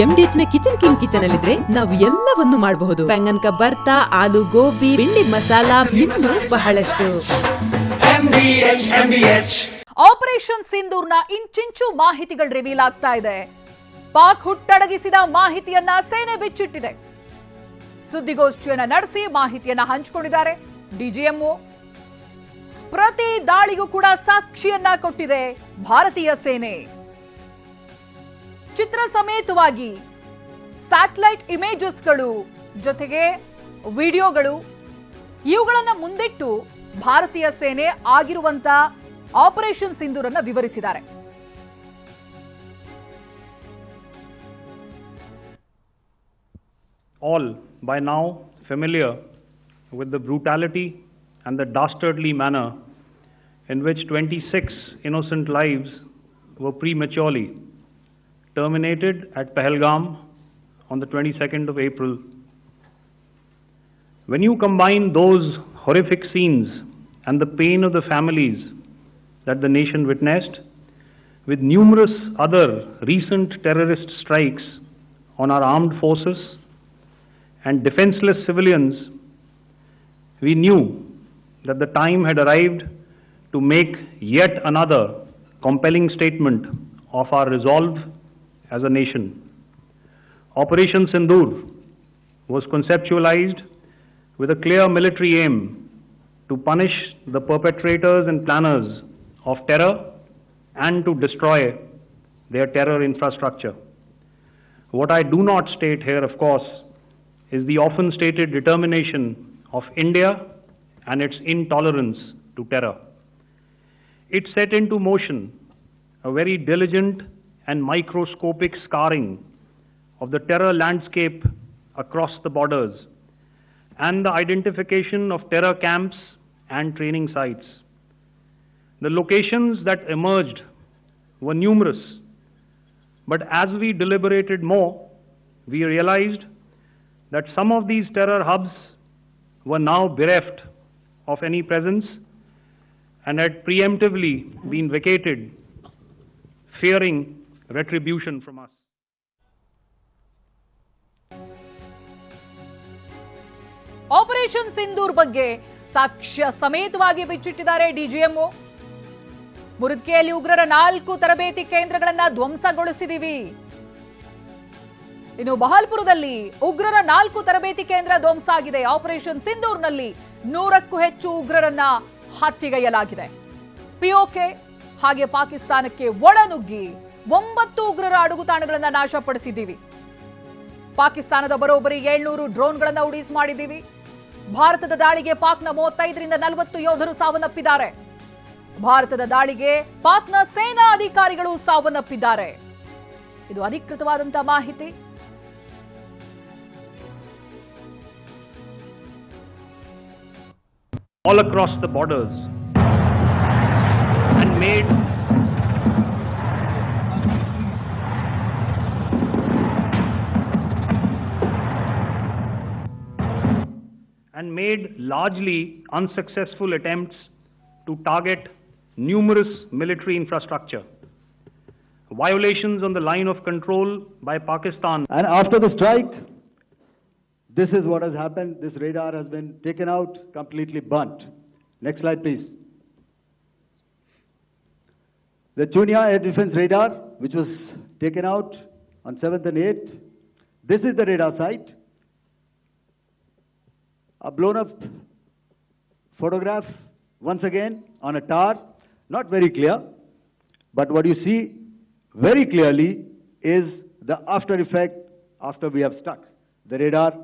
ಎಂಡಿಎಚ್ನ kitchen king kitchen ಅಲ್ಲಿದ್ರೆ ನಾವು ಎಲ್ಲವನ್ನು ಮಾಡಬಹುದು. ಬೆಂಗನ್ ಬರ್ತಾ ಆಲೂ ಗೋಬಿ ಬಿಂಡಿ ಮಸಾಲ ಇನ್ನು ಬಹಳಷ್ಟು. ಆಪರೇಷನ್ ಸಿಂಧೂರ್ನ ಇಂಚಿಂಚು ಮಾಹಿತಿಗಳು ರಿವೀಲ್ ಆಗ್ತಾ ಇದೆ. ಪಾಕ್ ಹುಟ್ಟಡಗಿಸಿದ ಮಾಹಿತಿಯನ್ನ ಸೇನೆ ಬಿಚ್ಚಿಟ್ಟಿದೆ. ಸುದ್ದಿಗೋಷ್ಠಿಯನ್ನ ನಡೆಸಿ ಮಾಹಿತಿಯನ್ನ ಹಂಚಿಕೊಂಡಿದ್ದಾರೆ ಡಿಜಿಎಂಒ ಪ್ರತಿ ದಾಳಿಗೂ ಕೂಡ ಸಾಕ್ಷಿಯನ್ನ ಕೊಟ್ಟಿದೆ ಭಾರತೀಯ ಸೇನೆ. ಚಿತ್ರ ಸಮೇತವಾಗಿ ಸ್ಯಾಟಲೈಟ್ ಇಮೇಜಸ್ಗಳು ಜೊತೆಗೆ ವಿಡಿಯೋಗಳು ಇವುಗಳನ್ನು ಮುಂದಿಟ್ಟು ಭಾರತೀಯ ಸೇನೆ ಆಗಿರುವಂತ ಆಪರೇಷನ್ ಸಿಂಧೂರನ್ನ ವಿವರಿಸಿದ್ದಾರೆ all by now familiar with the brutality and the dastardly manner in which 26 innocent lives were prematurely terminated at Pahalgam on the 22nd of April. When you combine those horrific scenes and the pain of the families that the nation witnessed with numerous other recent terrorist strikes on our armed forces and defenseless civilians, we knew that the time had arrived to make yet another compelling statement of our resolve as a nation. Operation Sindoor was conceptualized with a clear military aim to punish the perpetrators and planners of terror and to destroy their terror infrastructure. What I do not state here, of course, is the often stated determination of India and its intolerance to terror. It set into motion a very diligent and microscopic scarring of the terror landscape across the borders and the identification of terror camps and training sites. The locations that emerged were numerous, but as we deliberated more, we realized that some of these terror hubs were now bereft of any presence and had preemptively been vacated, fearing retribution from us. Operation Sindoor ಬಗ್ಗೆ ಸಾಕ್ಷ್ಯ ಸಮೇತವಾಗಿ ಬಿಚ್ಚಿಟ್ಟಿದ್ದಾರೆ DGMO ಮುರುದ್ಕೆಯಲ್ಲಿ ಉಗ್ರರ ನಾಲ್ಕು ತರಬೇತಿ ಕೇಂದ್ರಗಳನ್ನ ಧ್ವಂಸಗೊಳಿಸಿದೀವಿ. ಇನ್ನು ಬಹಲ್ಪುರದಲ್ಲಿ ಉಗ್ರರ ನಾಲ್ಕು ತರಬೇತಿ ಕೇಂದ್ರ ಧ್ವಂಸ ಆಗಿದೆ. ಆಪರೇಷನ್ ಸಿಂಧೂರ್ನಲ್ಲಿ ನೂರಕ್ಕೂ ಹೆಚ್ಚು ಉಗ್ರರನ್ನ ಹತ್ಯೆಗೈಯಲಾಗಿದೆ ಪಿಒಕೆ ಹಾಗೆ ಪಾಕಿಸ್ತಾನಕ್ಕೆ ಒಳನುಗ್ಗಿ ಒಂಬತ್ತು ಉಗ್ರರ ಅಡುಗುತಾಣಗಳನ್ನ ನಾಶಪಡಿಸಿದ್ದೀವಿ. ಪಾಕಿಸ್ತಾನದ ಬರೋಬ್ಬರಿ ಏಳ್ನೂರು ಡ್ರೋನ್ಗಳನ್ನು ಉಡೀಸ್ ಮಾಡಿದ್ದೀವಿ. ಭಾರತದ ದಾಳಿಗೆ ಪಾಕ್ನ ಮೂವತ್ತೈದರಿಂದ ನಲವತ್ತು ಯೋಧರು ಸಾವನ್ನಪ್ಪಿದ್ದಾರೆ. ಭಾರತದ ದಾಳಿಗೆ ಪಾಕ್ನ ಸೇನಾ ಅಧಿಕಾರಿಗಳು ಸಾವನ್ನಪ್ಪಿದ್ದಾರೆ. ಇದು ಅಧಿಕೃತವಾದಂತಹ ಮಾಹಿತಿ. All across the borders. And made made largely unsuccessful attempts to target numerous military infrastructure. Violations on the line of control by Pakistan And after the strike, this is what has happened. This radar has been taken out, completely burnt. Next slide, please. The Chunia Air Defense Radar, which was taken out on 7th and 8th, this is the radar site. A blown up photograph, once again, on a tower, not very clear, but what you see very clearly is the after effect after we have stuck. The radar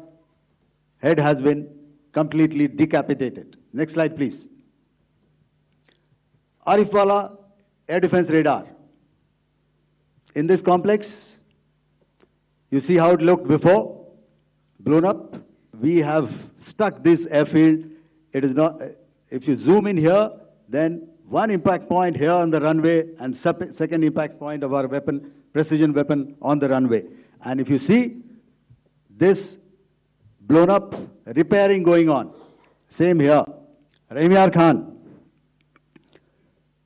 head has been completely decapitated. Next slide, please. Arifwala Air Defense Radar. In this complex, you see how it looked before, blown up. We have stuck this airfield. It is not, if you zoom in here, then one impact point here on the runway and second impact point of our weapon, precision weapon on the runway. And if you see this blown up, repairing going on. Same here. Raimiar Khan.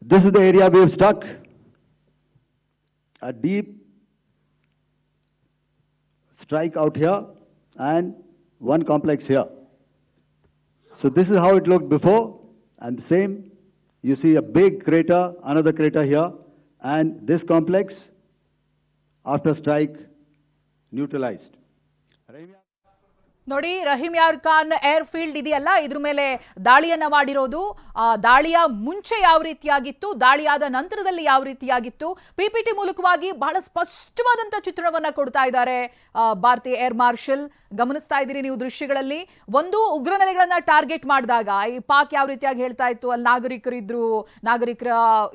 This is the area we have stuck. A deep strike out here and one complex here. So this is how it looked before, and the same, you see a big crater, another crater here, and this complex, after strike, neutralized. ನೋಡಿ ರಹೀಮ್ ಯಾರ್ Khan air field ಇದೆಯಲ್ಲ, ಇದ್ರ ಮೇಲೆ ದಾಳಿಯನ್ನ ಮಾಡಿರೋದು. ದಾಳಿಯ ಮುಂಚೆ ಯಾವ ರೀತಿಯಾಗಿತ್ತು, ದಾಳಿಯಾದ ನಂತರದಲ್ಲಿ ಯಾವ ರೀತಿಯಾಗಿತ್ತು ಪಿಪಿಟಿ ಮೂಲಕವಾಗಿ ಬಹಳ ಸ್ಪಷ್ಟವಾದಂತ ಚಿತ್ರಣವನ್ನ ಕೊಡ್ತಾ ಇದ್ದಾರೆ ಭಾರತೀಯ ಏರ್ ಮಾರ್ಷಲ್ ಗಮನಿಸ್ತಾ ಇದ್ದೀರಿ ನೀವು ದೃಶ್ಯಗಳಲ್ಲಿ. ಒಂದು ಉಗ್ರ ನೆಲೆಗಳನ್ನ ಟಾರ್ಗೆಟ್ ಮಾಡಿದಾಗ, ಈ ಪಾಕ್ ಯಾವ ರೀತಿಯಾಗಿ ಹೇಳ್ತಾ ಇತ್ತು, ಅಲ್ಲಿ ನಾಗರಿಕರು ಇದ್ರು, ನಾಗರಿಕರ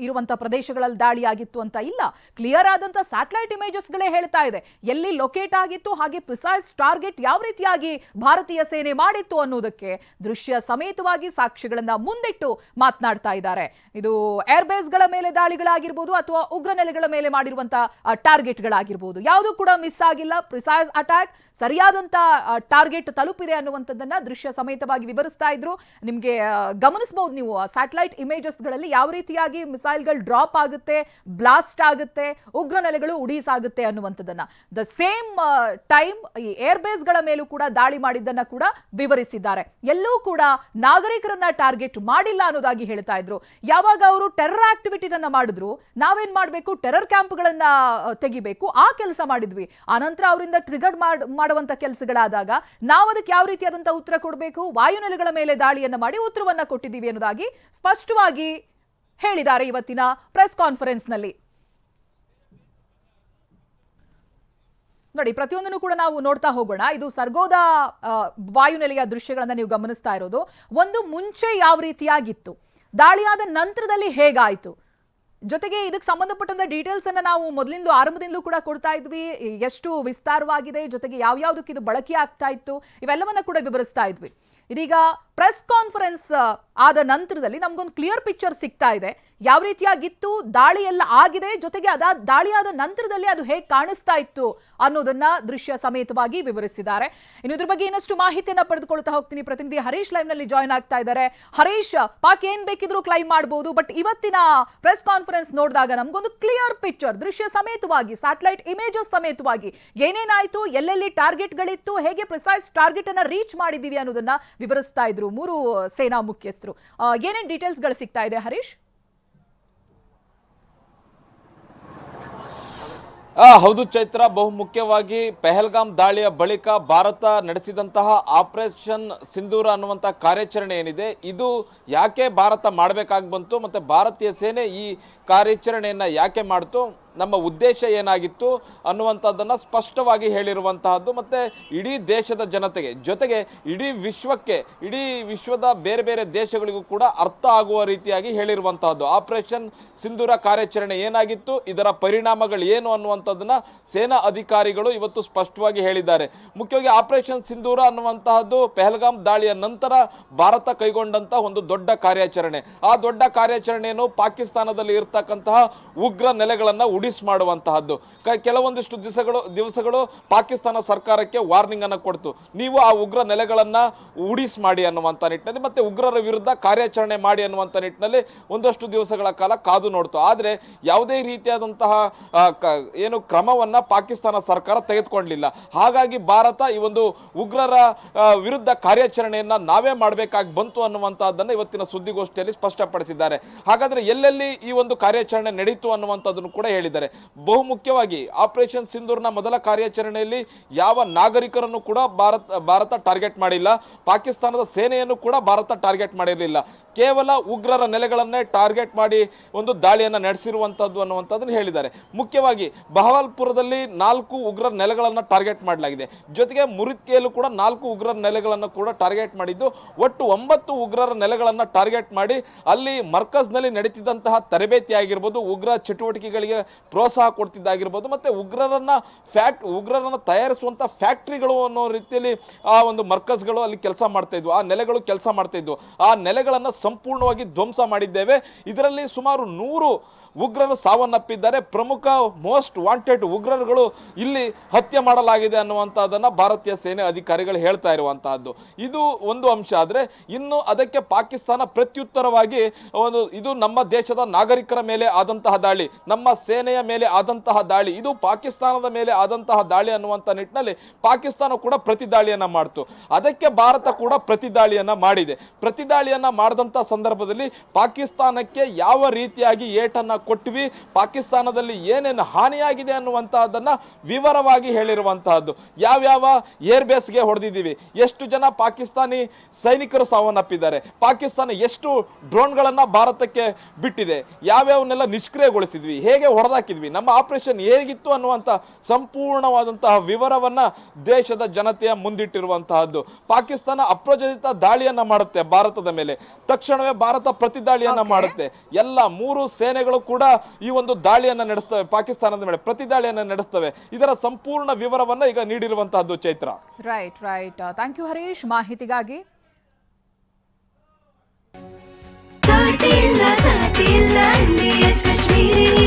ಇರುವಂಥ ಪ್ರದೇಶಗಳಲ್ಲಿ ದಾಳಿ ಆಗಿತ್ತು ಅಂತ ಇಲ್ಲ. ಕ್ಲಿಯರ್ ಆದಂಥ ಸ್ಯಾಟಲೈಟ್ ಇಮೇಜಸ್ಗಳೇ ಹೇಳ್ತಾ ಇದೆ. ಎಲ್ಲಿ ಲೊಕೇಟ್ ಆಗಿತ್ತು, ಹಾಗೆ ಪ್ರಿಸೈಸ್ ಟಾರ್ಗೆಟ್ ಯಾವ ರೀತಿಯಾಗಿ ಭಾರತೀಯ ಸೇನೆ ಮಾಡಿತ್ತು ಅನ್ನೋದಕ್ಕೆ ದೃಶ್ಯ ಸಮೇತವಾಗಿ ಸಾಕ್ಷಿಗಳನ್ನ ಮುಂದಿಟ್ಟು ಮಾತನಾಡ್ತಾ ಇದ್ದಾರೆ. ಇದು ಏರ್ಬೇಸ್ಗಳ ಮೇಲೆ ದಾಳಿಗಳಾಗಿರ್ಬೋದು ಅಥವಾ ಉಗ್ರ ನೆಲೆಗಳ ಮೇಲೆ ಮಾಡಿರುವಂತಹ ಟಾರ್ಗೆಟ್ಗಳಾಗಿರ್ಬೋದು ಯಾವುದು ಕೂಡ ಮಿಸ್ ಆಗಿಲ್ಲ. ಪ್ರಿಸೈಸ್ ಅಟ್ಯಾಕ್ ಸರಿಯಾದಂತ ಟಾರ್ಗೆಟ್ ತಲುಪಿದೆ ಅನ್ನುವಂಥದ್ದನ್ನ ದೃಶ್ಯ ಸಮೇತವಾಗಿ ವಿವರಿಸ್ತಾ ಇದ್ರು. ನಿಮಗೆ ಗಮನಿಸಬಹುದು ನೀವು ಸ್ಯಾಟಲೈಟ್ ಇಮೇಜಸ್ಗಳಲ್ಲಿ ಯಾವ ರೀತಿಯಾಗಿ ಮಿಸೈಲ್ಗಳು ಡ್ರಾಪ್ ಆಗುತ್ತೆ ಬ್ಲಾಸ್ಟ್ ಆಗುತ್ತೆ ಉಗ್ರ ನೆಲೆಗಳು ಉಡೀಸಾಗುತ್ತೆ ಅನ್ನುವಂಥದ್ದನ್ನ. ದ ಸೇಮ್ ಟೈಮ್ ಈ ಏರ್ಬೇಸ್ಗಳ ಮೇಲೂ ಕೂಡ ದಾಳಿ ಮಾಡಿದ್ದನ್ನ ಕೂಡ ವಿವರಿಸಿದ್ದಾರೆ. ಎಲ್ಲೂ ಕೂಡ ನಾಗರಿಕರನ್ನ ಟಾರ್ಗೆಟ್ ಮಾಡಿಲ್ಲ ಅನ್ನೋದಾಗಿ ಹೇಳ್ತಾ ಇದ್ರು. ಯಾವಾಗ ಅವರು ಟೆರರ್ ಆಕ್ಟಿವಿಟಿನ ಮಾಡಿದ್ರು, ನಾವೇನ್ ಮಾಡಬೇಕು? ಟೆರರ್ ಕ್ಯಾಂಪ್ಗಳನ್ನ ಗಳನ್ನ ತೆಗಿಬೇಕು. ಆ ಕೆಲಸ ಮಾಡಿದ್ವಿ. ಆನಂತರ ಅವರಿಂದ ಟ್ರಿಗರ್ ಮಾಡುವಂತ ಕೆಲಸಗಳಾದಾಗ ನಾವು ಅದಕ್ಕೆ ಯಾವ ರೀತಿಯಾದಂತಹ ಉತ್ತರ ಕೊಡಬೇಕು? ವಾಯುನೆಲೆಗಳ ಮೇಲೆ ದಾಳಿಯನ್ನ ಮಾಡಿ ಉತ್ತರವನ್ನ ಕೊಟ್ಟಿದ್ದೀವಿ ಅನ್ನೋದಾಗಿ ಸ್ಪಷ್ಟವಾಗಿ ಹೇಳಿದ್ದಾರೆ ಇವತ್ತಿನ ಪ್ರೆಸ್ ಕಾನ್ಫರೆನ್ಸ್ನಲ್ಲಿ ನೋಡಿ, ಪ್ರತಿಯೊಂದನ್ನು ಕೂಡ ನಾವು ನೋಡ್ತಾ ಹೋಗೋಣ. ಇದು ಸರ್ಗೋದ ವಾಯುನೆಲೆಯ ದೃಶ್ಯಗಳನ್ನ ನೀವು ಗಮನಿಸ್ತಾ ಇರೋದು. ಒಂದು ಮುಂಚೆ ಯಾವ ರೀತಿಯಾಗಿತ್ತು? ದಾಳಿಯಾದ ನಂತರದಲ್ಲಿ ಹೇಗಾಯ್ತು? ಜೊತೆಗೆ ಇದಕ್ಕೆ ಸಂಬಂಧಪಟ್ಟಂತ ಡೀಟೇಲ್ಸ್ ಅನ್ನ ನಾವು ಮೊದಲಿಂದ ಆರಂಭದಿಂದಲೂ ಕೂಡ ಕೊಡ್ತಾ ಇದ್ವಿ. ಎಷ್ಟು ವಿಸ್ತಾರವಾಗಿದೆ, ಜೊತೆಗೆ ಯಾವ್ಯಾವ್ದಕ್ಕೆ ಇದು ಬಳಕೆ ಆಗ್ತಾ ಇತ್ತು, ಇವೆಲ್ಲವನ್ನ ಕೂಡ ವಿವರಿಸ್ತಾ ಇದ್ವಿ. ಇದೀಗ ಪ್ರೆಸ್ ಕಾನ್ಫರೆನ್ಸ್ ಆದ ನಂತರದಲ್ಲಿ ನಮ್ಗೊಂದು ಕ್ಲಿಯರ್ ಪಿಕ್ಚರ್ ಸಿಗ್ತಾ ಇದೆ. ಯಾವ ರೀತಿಯಾಗಿತ್ತು, ದಾಳಿ ಎಲ್ಲ ಆಗಿದೆ, ಜೊತೆಗೆ ಅದ ದಾಳಿಯಾದ ನಂತರದಲ್ಲಿ ಅದು ಹೇಗೆ ಕಾಣಿಸ್ತಾ ಇತ್ತು ಅನ್ನೋದನ್ನ ದೃಶ್ಯ ಸಮೇತವಾಗಿ ವಿವರಿಸಿದ್ದಾರೆ. ಇನ್ನು ಇದ್ರ ಬಗ್ಗೆ ಇನ್ನಷ್ಟು ಮಾಹಿತಿಯನ್ನು ಪಡೆದುಕೊಳ್ತಾ ಹೋಗ್ತೀನಿ. ಪ್ರತಿನಿಧಿ ಹರೀಶ್ ಲೈವ್ನಲ್ಲಿ ಜಾಯ್ನ್ ಆಗ್ತಾ ಇದ್ದಾರೆ. ಹರೀಶ್, ಪಾಕ್ ಏನ್ ಬೇಕಿದ್ರು ಕ್ಲೈಮ್ ಮಾಡಬಹುದು ಬಟ್ ಇವತ್ತಿನ ಪ್ರೆಸ್ ಕಾನ್ಫರೆನ್ಸ್ ನೋಡಿದಾಗ ನಮ್ಗೊಂದು ಕ್ಲಿಯರ್ ಪಿಕ್ಚರ್ ದೃಶ್ಯ ಸಮೇತವಾಗಿ ಸ್ಯಾಟಲೈಟ್ ಇಮೇಜಸ್ ಸಮೇತವಾಗಿ ಏನೇನಾಯ್ತು, ಎಲ್ಲೆಲ್ಲಿ ಟಾರ್ಗೆಟ್ಗಳಿತ್ತು ಹೇಗೆ ಪ್ರಿಸೈಸ್ ಟಾರ್ಗೆಟ್ ಅನ್ನ ರೀಚ್ ಮಾಡಿದೀವಿ ಅನ್ನೋದನ್ನ ವಿವರಿಸ್ತಾ ಇದ್ರು ಮೂರು ಸೇನಾ ಮುಖ್ಯಸ್ಥರು. ಏನೇನು ಏನೇನ್ ಡೀಟೇಲ್ಸ್ಗಳು ಸಿಗ್ತಾ ಇದೆ ಹರೀಶ್? ಹೌದು ಚೈತ್ರ ಬಹುಮುಖ್ಯವಾಗಿ ಪೆಹಲ್ಗಾಮ್ ದಾಳಿಯ ಬಳಿಕ ಭಾರತ ನಡೆಸಿದಂತಹ ಆಪರೇಷನ್ ಸಿಂಧೂರ ಅನ್ನುವಂಥ ಕಾರ್ಯಾಚರಣೆ ಏನಿದೆ, ಇದು ಯಾಕೆ ಭಾರತ ಮಾಡಬೇಕಾಗಿ ಬಂತು ಮತ್ತು ಭಾರತೀಯ ಸೇನೆ ಈ ಕಾರ್ಯಾಚರಣೆಯನ್ನು ಯಾಕೆ ಮಾಡ್ತು? ನಮ್ಮ ಉದ್ದೇಶ ಏನಾಗಿತ್ತು ಅನ್ನುವಂಥದ್ದನ್ನು ಸ್ಪಷ್ಟವಾಗಿ ಹೇಳಿರುವಂತಹದ್ದು. ಮತ್ತು ಇಡೀ ದೇಶದ ಜನತೆಗೆ, ಜೊತೆಗೆ ಇಡೀ ವಿಶ್ವಕ್ಕೆ, ಇಡೀ ವಿಶ್ವದ ಬೇರೆ ಬೇರೆ ದೇಶಗಳಿಗೂ ಕೂಡ ಅರ್ಥ ಆಗುವ ರೀತಿಯಾಗಿ ಹೇಳಿರುವಂತಹದ್ದು. ಆಪರೇಷನ್ ಸಿಂಧೂರ ಕಾರ್ಯಾಚರಣೆ ಏನಾಗಿತ್ತು, ಇದರ ಪರಿಣಾಮಗಳು ಏನು ಅನ್ನುವಂಥದ್ದನ್ನು ಸೇನಾ ಅಧಿಕಾರಿಗಳು ಇವತ್ತು ಸ್ಪಷ್ಟವಾಗಿ ಹೇಳಿದ್ದಾರೆ. ಮುಖ್ಯವಾಗಿ ಆಪರೇಷನ್ ಸಿಂಧೂರ ಅನ್ನುವಂತಹದ್ದು ಪೆಹಲ್ಗಾಮ್ ದಾಳಿಯ ನಂತರ ಭಾರತ ಕೈಗೊಂಡಂತಹ ಒಂದು ದೊಡ್ಡ ಕಾರ್ಯಾಚರಣೆ. ಆ ದೊಡ್ಡ ಕಾರ್ಯಾಚರಣೆಯನ್ನು ಪಾಕಿಸ್ತಾನದಲ್ಲಿ ಇರ್ತಕ್ಕಂತಹ ಉಗ್ರ ನೆಲೆಗಳನ್ನು ಉಡಿಸ್ ಮಾಡುವಂತಹದ್ದು. ಕೆಲವೊಂದಿಷ್ಟು ದಿವಸಗಳು ದಿವಸಗಳು ಪಾಕಿಸ್ತಾನ ಸರ್ಕಾರಕ್ಕೆ ವಾರ್ನಿಂಗ್ ಅನ್ನು ಕೊಡ್ತು. ನೀವು ಆ ಉಗ್ರ ನೆಲೆಗಳನ್ನ ಉಡಿಸ್ ಮಾಡಿ ಅನ್ನುವಂಥ ನಿಟ್ಟಿನಲ್ಲಿ ಮತ್ತೆ ಉಗ್ರರ ವಿರುದ್ಧ ಕಾರ್ಯಾಚರಣೆ ಮಾಡಿ ಅನ್ನುವಂಥ ನಿಟ್ಟಿನಲ್ಲಿ ಒಂದಷ್ಟು ದಿವಸಗಳ ಕಾಲ ಕಾದು ನೋಡ್ತು. ಆದರೆ ಯಾವುದೇ ರೀತಿಯಾದಂತಹ ಏನು ಕ್ರಮವನ್ನ ಪಾಕಿಸ್ತಾನ ಸರ್ಕಾರ ತೆಗೆದುಕೊಂಡಿಲ್ಲ. ಹಾಗಾಗಿ ಭಾರತ ಈ ಒಂದು ಉಗ್ರರ ವಿರುದ್ಧ ಕಾರ್ಯಾಚರಣೆಯನ್ನ ನಾವೇ ಮಾಡಬೇಕಾಗಿ ಬಂತು ಅನ್ನುವಂಥದ್ದನ್ನು ಇವತ್ತಿನ ಸುದ್ದಿಗೋಷ್ಠಿಯಲ್ಲಿ ಸ್ಪಷ್ಟಪಡಿಸಿದ್ದಾರೆ. ಹಾಗಾದ್ರೆ ಎಲ್ಲೆಲ್ಲಿ ಈ ಒಂದು ಕಾರ್ಯಾಚರಣೆ ನಡೀತು ಅನ್ನುವಂಥದ್ದನ್ನು ಕೂಡ ಹೇಳಿದ್ದಾರೆ. ಬಹುಮುಖ್ಯವಾಗಿ ಆಪರೇಷನ್ ಸಿಂಧೂರ್ನ ಮೊದಲ ಕಾರ್ಯಾಚರಣೆಯಲ್ಲಿ ಯಾವ ನಾಗರಿಕರನ್ನು ಕೂಡ ಭಾರತ ಭಾರತ ಟಾರ್ಗೆಟ್ ಮಾಡಿಲ್ಲ. ಪಾಕಿಸ್ತಾನದ ಸೇನೆಯನ್ನು ಕೂಡ ಭಾರತ ಟಾರ್ಗೆಟ್ ಮಾಡಿರಲಿಲ್ಲ. ಕೇವಲ ಉಗ್ರರ ನೆಲೆಗಳನ್ನೇ ಟಾರ್ಗೆಟ್ ಮಾಡಿ ಒಂದು ದಾಳಿಯನ್ನು ನಡೆಸಿರುವಂಥದ್ದು ಅನ್ನುವಂಥದ್ದನ್ನು ಹೇಳಿದ್ದಾರೆ. ಮುಖ್ಯವಾಗಿ ಬಹವಾಲ್ಪುರದಲ್ಲಿ ನಾಲ್ಕು ಉಗ್ರರ ನೆಲೆಗಳನ್ನು ಟಾರ್ಗೆಟ್ ಮಾಡಲಾಗಿದೆ. ಜೊತೆಗೆ ಮುರಿತ್ಕೆಯಲ್ಲೂ ಕೂಡ ನಾಲ್ಕು ಉಗ್ರರ ನೆಲೆಗಳನ್ನು ಕೂಡ ಟಾರ್ಗೆಟ್ ಮಾಡಿದ್ದು. ಒಟ್ಟು ಒಂಬತ್ತು ಉಗ್ರರ ನೆಲೆಗಳನ್ನು ಟಾರ್ಗೆಟ್ ಮಾಡಿ ಅಲ್ಲಿ ಮರ್ಕಜ್ನಲ್ಲಿ ನಡೀತಿದ್ದಂತಹ ತರಬೇತಿ ಆಗಿರ್ಬೋದು ಉಗ್ರ ಚಟುವಟಿಕೆಗಳಿಗೆ ಪ್ರೋತ್ಸಾಹ ಕೊಡ್ತಿದ್ದಾಗಿರ್ಬೋದು ಮತ್ತೆ ಉಗ್ರರನ್ನ ಫ್ಯಾಕ್ಟ್ ಉಗ್ರರನ್ನು ತಯಾರಿಸುವಂಥ ಫ್ಯಾಕ್ಟ್ರಿಗಳು ಅನ್ನೋ ರೀತಿಯಲ್ಲಿ ಆ ಒಂದು ಮರ್ಕಸ್ಗಳು ಅಲ್ಲಿ ಕೆಲಸ ಮಾಡ್ತಾಯಿದ್ವು ಆ ನೆಲೆಗಳು ಕೆಲಸ ಮಾಡ್ತಾಯಿದ್ವು ಆ ನೆಲೆಗಳನ್ನು ಸಂಪೂರ್ಣವಾಗಿ ಧ್ವಂಸ ಮಾಡಿದ್ದೇವೆ. ಇದರಲ್ಲಿ ಸುಮಾರು ನೂರು ಉಗ್ರರು ಸಾವನ್ನಪ್ಪಿದ್ದಾರೆ. ಪ್ರಮುಖ ಮೋಸ್ಟ್ ವಾಂಟೆಡ್ ಉಗ್ರರುಗಳು ಇಲ್ಲಿ ಹತ್ಯೆ ಮಾಡಲಾಗಿದೆ ಅನ್ನುವಂಥದ್ದನ್ನು ಭಾರತೀಯ ಸೇನೆ ಅಧಿಕಾರಿಗಳು ಹೇಳ್ತಾ ಇರುವಂತಹದ್ದು. ಇದು ಒಂದು ಅಂಶ. ಆದರೆ ಇನ್ನು ಅದಕ್ಕೆ ಪಾಕಿಸ್ತಾನ ಪ್ರತ್ಯುತ್ತರವಾಗಿ ಒಂದು ಇದು ನಮ್ಮ ದೇಶದ ನಾಗರಿಕರ ಮೇಲೆ ಆದಂತಹ ದಾಳಿ. ನಮ್ಮ ಸೇನೆಯ ಮೇಲೆ ಆದಂತಹ ದಾಳಿ. ಇದು ಪಾಕಿಸ್ತಾನದ ಮೇಲೆ ಆದಂತಹ ದಾಳಿ ಅನ್ನುವಂಥ ನಿಟ್ಟಿನಲ್ಲಿ ಪಾಕಿಸ್ತಾನ ಕೂಡ ಪ್ರತಿದಾಳಿಯನ್ನ ಮಾಡ್ತು. ಅದಕ್ಕೆ ಭಾರತ ಕೂಡ ಪ್ರತಿದಾಳಿಯನ್ನ ಮಾಡಿದೆ. ಪ್ರತಿದಾಳಿಯನ್ನ ಮಾಡಿದಂಥ ಸಂದರ್ಭದಲ್ಲಿ ಪಾಕಿಸ್ತಾನಕ್ಕೆ ಯಾವ ರೀತಿಯಾಗಿ ಏಟನ್ನ ಕೊಟ್ವಿ, ಪಾಕಿಸ್ತಾನದಲ್ಲಿ ಏನೇನು ಹಾನಿಯಾಗಿದೆ ಅನ್ನುವಂತಹದನ್ನು ವಿವರವಾಗಿ ಹೇಳಿರುವಂತಹದ್ದು. ಯಾವ್ಯಾವ ಏರ್ ಬೇಸ್ಗೆ ಹೊಡೆದಿದ್ದೀವಿ, ಎಷ್ಟು ಜನ ಪಾಕಿಸ್ತಾನಿ ಸೈನಿಕರು ಸಾವನ್ನಪ್ಪಿದ್ದಾರೆ, ಪಾಕಿಸ್ತಾನ ಎಷ್ಟು ಡ್ರೋನ್ಗಳನ್ನು ಭಾರತಕ್ಕೆ ಬಿಟ್ಟಿದೆ ಯಾವ್ಯಾವನ್ನೆಲ್ಲ ನಿಷ್ಕ್ರಿಯಗೊಳಿಸಿದ್ವಿ, ಹೇಗೆ ಹೊಡೆದಾಕಿದ್ವಿ ನಮ್ಮ ಆಪರೇಷನ್ ಹೇಗಿತ್ತು ಅನ್ನುವಂಥ ಸಂಪೂರ್ಣವಾದಂತಹ ವಿವರವನ್ನ ದೇಶದ ಜನತೆಯ ಮುಂದಿಟ್ಟಿರುವಂತಹದ್ದು. ಪಾಕಿಸ್ತಾನ ಅಪ್ರಚೋದಿತ ದಾಳಿಯನ್ನ ಮಾಡುತ್ತೆ ಭಾರತದ ಮೇಲೆ. ತಕ್ಷಣವೇ ಭಾರತ ಪ್ರತಿ ದಾಳಿಯನ್ನ ಮಾಡುತ್ತೆ. ಎಲ್ಲ ಮೂರು ಸೇನೆಗಳು ಕೂಡ ಈ ಒಂದು ದಾಳಿಯನ್ನ ನಡೆಸ್ತವೆ ಪಾಕಿಸ್ತಾನದ ಮೇಲೆ ಪ್ರತಿದಾಳಿಯನ್ನ ನಡೆಸ್ತವೆ. ಇದರ ಸಂಪೂರ್ಣ ವಿವರವನ್ನ ಈಗ ನೀಡಿರುವಂತಹದ್ದು Chaitra. Right right thank you Harish ಮಾಹಿತಿಗಾಗಿ ಸಾಕಿಲ್ಲ ಸಾಕಿಲ್ಲ ಕಾಶ್ಮೀರಿ.